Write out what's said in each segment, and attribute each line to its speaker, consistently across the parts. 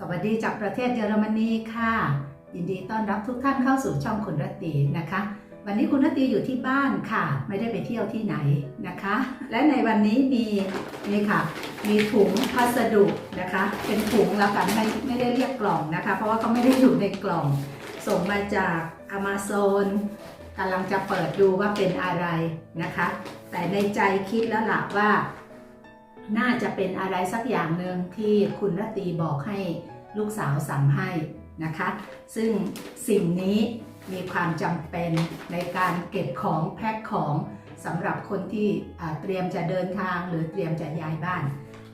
Speaker 1: สวัสดีจากประเทศเยอรมนีค่ะ ยินดีต้อนรับทุกท่านเข้าสู่ช่องคุณรตตีนะคะ วันนี้คุณรตตีอยู่ที่บ้านค่ะ ไม่ได้ไปเที่ยวที่ไหนนะคะ และในวันนี้มีนี่ค่ะ มีถุงพัสดุนะคะ เป็นถุงแล้วกันไม่ไม่ได้เรียกกล่องนะคะ เพราะว่าเขาไม่ได้อยู่ในกล่อง ส่งมาจาก Amazon กำลังจะเปิดดูว่าเป็นอะไรนะคะ แต่ในใจคิดแล้วล่ะว่า น่าจะเป็นอะไรสักอย่างหนึ่งที่คุณรตีบอกให้ลูกสาวสั่งให้นะคะ ซึ่งสิ่งนี้มีความจำเป็นในการเก็บของแพ็คของสำหรับคนที่เตรียมจะเดินทางหรือเตรียมจะย้ายบ้าน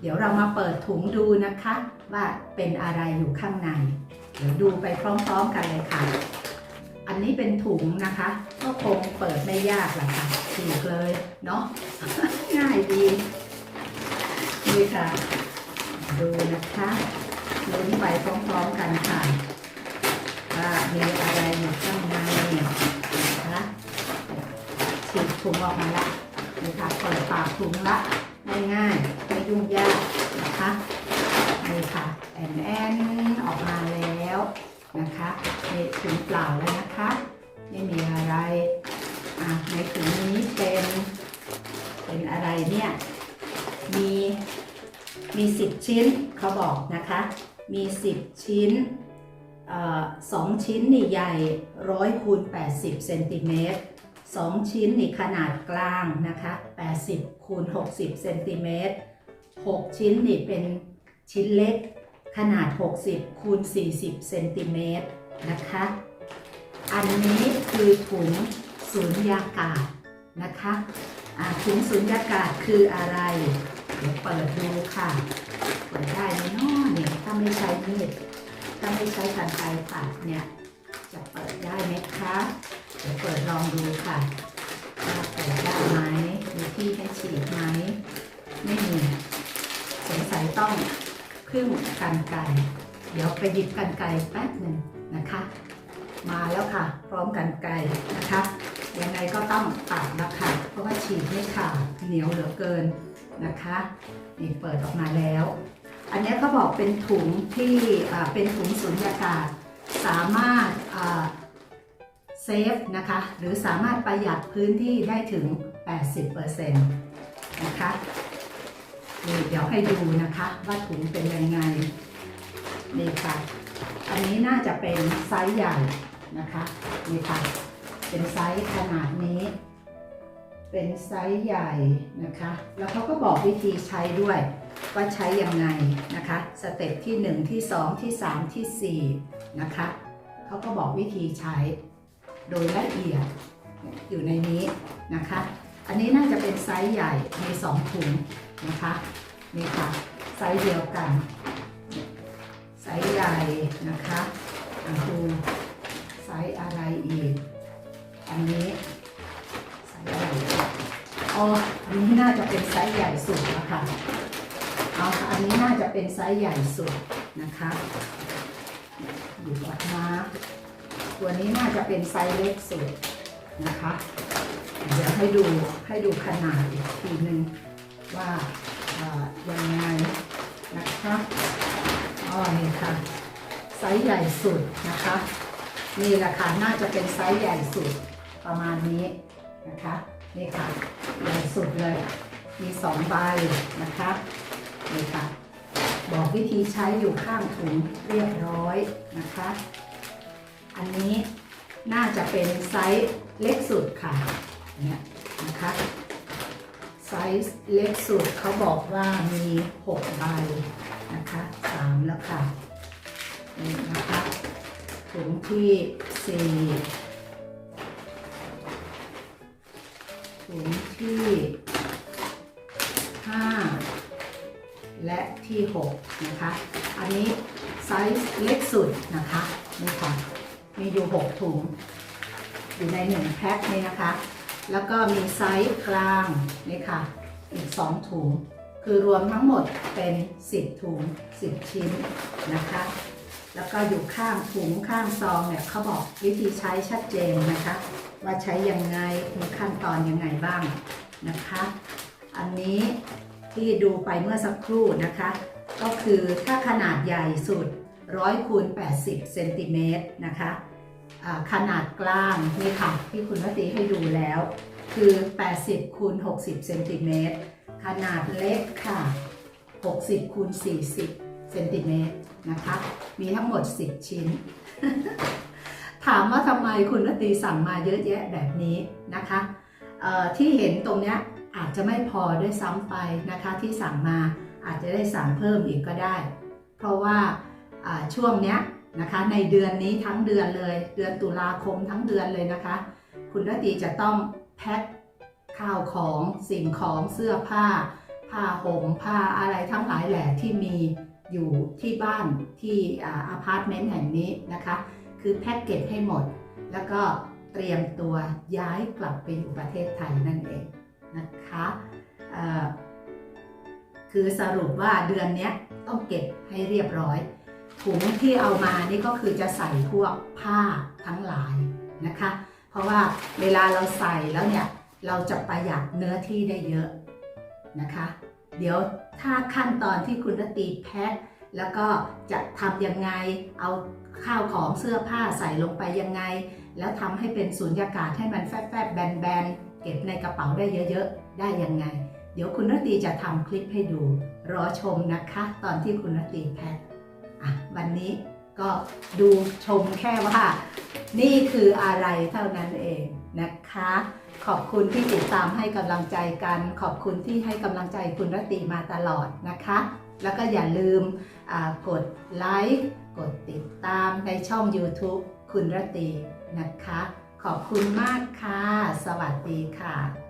Speaker 1: เดี๋ยวเรามาเปิดถุงดูนะคะ ว่าเป็นอะไรอยู่ข้างใน เดี๋ยวดูไปพร้อมๆกันเลยค่ะ อันนี้เป็นถุงนะคะ ก็คงเปิดไม่ยากหรอกค่ะฉีกเลยเนาะง่ายดี นี่ค่ะ ดูนะคะลุ้นไปพร้อมๆกันค่ะว่ามีอะไรอยู่ข้างในนะคะฉีกถุงออกมาละนี่ค่ะเปิดปากถุงละง่ายๆไม่ยุ่งยากนะคะนี่ค่ะแอนแอนออกมาแล้วนะคะนี่ถุงเปล่าแล้วนะคะ ไม่มีอะไรอะในถุงนี้เป็น เป็นอะไรเนี่ย มี มี 10 ชิ้นเขาบอกนะคะ มี 10 ชิ้นอสองชิ้นนี่ใหญ่ร้อยคูณ80เซนติเมตรสองชิ้นนี่ขนาดกลางนะคะ80คูณ60เซนติเมตร6ชิ้นนี่เป็นชิ้นเล็กขนาด 60คูณ40เซนติเมตรนะคะ อันนี้คือถุงสูญญากาศนะคะถุงสูญญากาศคืออะไร ดี๋ยวเปิดดูค่ะ เปิดได้ไหมเนาะเนี่ยถ้าไม่ใช้มีดถ้าไม่ใช้กันไกรตัดเนี่ย จะเปิดได้ไหมคะเดี๋ยวเปิดลองดูค่ะว่าเปิดได้ไหมมีที่ให้ฉีดไหมไม่มีสงสัยต้องพึ่งกันไกรเดี๋ยวไปหยิบกันไกรแป๊บหนึ่งนะคะ มาแล้วค่ะ พร้อมกันไกรนะคะยังไงก็ต้องตัดนะคะเพราะว่าฉีดไม่ขาดเหนียวเหลือเกิน นะคะนี่เปิดออกมาแล้ว อันนี้เขาบอกเป็นถุงที่เป็นถุงสุญญากาศ สามารถเซฟนะคะหรือสามารถประหยัดพื้นที่ได้ถึง 80%นะคะเดี๋ยวให้ดูนะคะว่าถุงเป็นยังไงนี่ค่ะอันนี้น่าจะเป็นไซส์ใหญ่นะคะนี่ค่ะเป็นไซส์ขนาดนี้ เป็นไซส์ใหญ่นะคะ แล้วเขาก็บอกวิธีใช้ด้วยว่าใช้ยังไงนะคะ สเต็ปที่ 1 ที่ 2 ที่ 3ทีสี่ 4 นะคะเขาก็บอกวิธีใช้โดยละเอียดอยู่ในนี้นะคะ อันนี้น่าจะเป็นไซส์ใหญ่มี 2 ถุงนะคะนี่ค่ะไซส์เดียวกัน ไซส์ใหญ่นะคะอะดูไซส์อะไรอีก จะเป็นไซส์ใหญ่สุดแล้วค่ะเอาค่ะอันนี้น่าจะเป็นไซส์ใหญ่สุดนะคะหยิบออกมาตัวนี้น่าจะเป็นไซส์เล็กสุดนะคะ เดี๋ยวให้ดูให้ดูขนาดอีกทีหนึ่งว่าเอ่อยังไงนะคะอ๋อนี่ค่ะ ไซส์ใหญ่สุดนะคะ นี่แหละค่ะน่าจะเป็นไซส์ใหญ่สุดประมาณนี้นะคะ นี่ค่ะใหญ่สุดเลย มีสองใบนะคะนี่ค่ะ บอกวิธีใช้อยู่ข้างถุงเรียบร้อยนะคะ อันนี้น่าจะเป็นไซส์เล็กสุดค่ะ เนี่ยนะคะ ไซส์เล็กสุดเขาบอกว่ามี6ใบนะคะ3แล้วค่ะ นี่นะคะถุงที่4ถุงที่ และที่ 6 นะคะ อันนี้ไซส์เล็กสุดนะคะนี่ค่ะมีอยู่ 6 ถุง อยู่ใน 1 แพ็คนี่นะคะ แล้วก็มีไซส์กลางนี่ค่ะอีก 2 ถุง คือรวมทั้งหมดเป็น 10 ถุง 10 ชิ้นนะคะแล้วก็อยู่ข้างถุงข้างซองเนี่ยเขาบอกวิธีใช้ชัดเจนนะคะ ว่าใช้ยังไงมีขั้นตอนยังไงบ้างนะคะ อันนี้ ที่ดูไปเมื่อสักครู่นะคะ ก็คือถ้าขนาดใหญ่สุด 100คูณ80เซนติเมตรนะคะขนาดกลางนี่ค่ะที่คุณวัตีให้ดูแล้ว คือ 80คูณ60เซนติเมตรขนาดเล็กค่ะ 60คูณ40เซนติเมตรนะคะ มีทั้งหมด 10 ชิ้น ถามว่าทำไมคุณวตีสั่งมาเยอะแยะแบบนี้นะคะที่เห็นตรงเนี้ย อาจจะไม่พอด้วยซ้ำไปนะคะที่สั่งมาอาจจะได้สั่งเพิ่มอีกก็ได้ เพราะว่าช่วงเนี้ยนะคะในเดือนนี้ทั้งเดือนเลย เดือนตุลาคมทั้งเดือนเลยนะคะ คุณรตีจะต้องแพ็คข้าวของสิ่งของเสื้อผ้า ผ้าห่มผ้าอะไรทั้งหลายแหล่ที่มีอยู่ที่บ้านที่อาพาร์ตเมนต์แห่งนี้นะคะ คือแพ็กเกจให้หมด แล้วก็เตรียมตัวย้ายกลับไปอยู่ประเทศไทยนั่นเอง คือสรุปว่าเดือนนี้ต้องเก็บให้เรียบร้อย ถุงที่เอามานี่ก็คือจะใส่พวกผ้าทั้งหลายนะคะ เพราะว่าเวลาเราใส่แล้วเนี่ยเราจะประหยัดเนื้อที่ได้เยอะนะคะ เดี๋ยวถ้าขั้นตอนที่คุณรตีแพ็คแล้วก็จะทำยังไงเอาข้าวของเสื้อผ้าใส่ลงไปยังไง แล้วทำให้เป็นสูญญากาศให้มันแฟบๆแบนๆเก็บในกระเป๋าได้เยอะ ๆ ได้ยังไง เดี๋ยวคุณรตีจะทำคลิปให้ดู รอชมนะคะ ตอนที่คุณรตีแพ็คอะวันนี้ก็ดูชมแค่ว่า นี่คืออะไรเท่านั้นเองนะคะ ขอบคุณที่ติดตามให้กำลังใจกัน ขอบคุณที่ให้กำลังใจคุณรตีมาตลอดนะคะ แล้วก็อย่าลืมกดไลค์กดติดตามในช่อง YouTube คุณรตีนะคะ ขอบคุณมากค่ะ สวัสดีค่ะ